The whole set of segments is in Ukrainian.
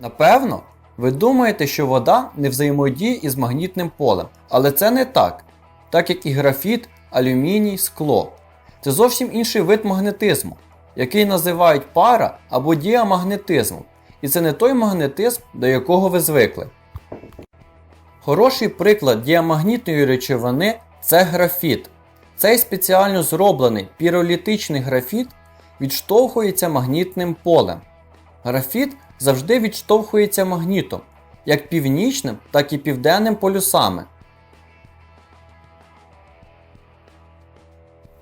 Напевно, ви думаєте, що вода не взаємодіє із магнітним полем, але це не так, так як і графіт, алюміній, скло. Це зовсім інший вид магнетизму, який називають пара або діамагнетизмом, і це не той магнетизм, до якого ви звикли. Хороший приклад діамагнітної речовини це графіт. Цей спеціально зроблений піролітичний графіт відштовхується магнітним полем. Графіт завжди відштовхується магнітом, як північним, так і південним полюсами.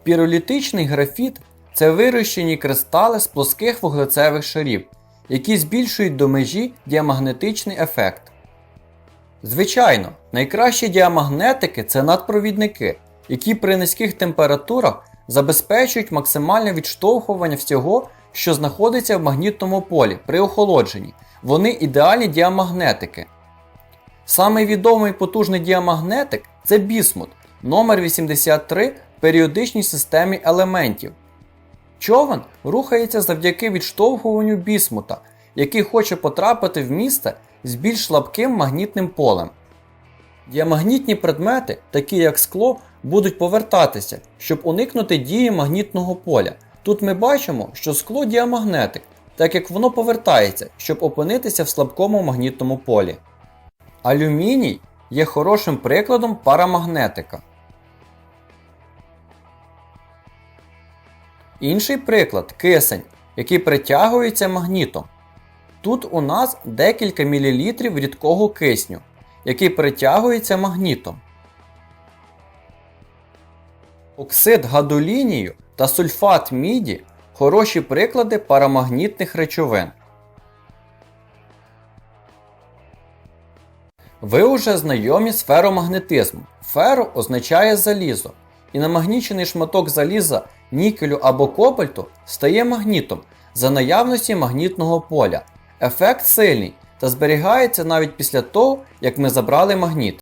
Піролітичний графіт це вирощені кристали з плоских вуглецевих шарів, які збільшують до межі діамагнетичний ефект. Звичайно, найкращі діамагнетики це надпровідники, які при низьких температурах забезпечують максимальне відштовхування всього, що знаходиться в магнітному полі при охолодженні. Вони ідеальні діамагнетики. Самий відомий потужний діамагнетик це бісмут номер 83 в періодичній системі елементів. Човен рухається завдяки відштовхуванню бісмута, який хоче потрапити в місце з більш слабким магнітним полем. Діамагнітні предмети, такі як скло, будуть повертатися, щоб уникнути дії магнітного поля. Тут ми бачимо, що скло діамагнетик, так як воно повертається, щоб опинитися в слабкому магнітному полі. Алюміній є хорошим прикладом парамагнетика. Інший приклад кисень, який притягується магнітом. Тут у нас декілька мілілітрів рідкого кисню, який притягується магнітом. Оксид гадолінію та сульфат міді хороші приклади парамагнітних речовин. Ви уже знайомі з феромагнетизмом. Феро означає залізо, і намагнічений шматок заліза, нікелю або кобальту стає магнітом за наявності магнітного поля. Ефект сильний та зберігається навіть після того, як ми забрали магніт.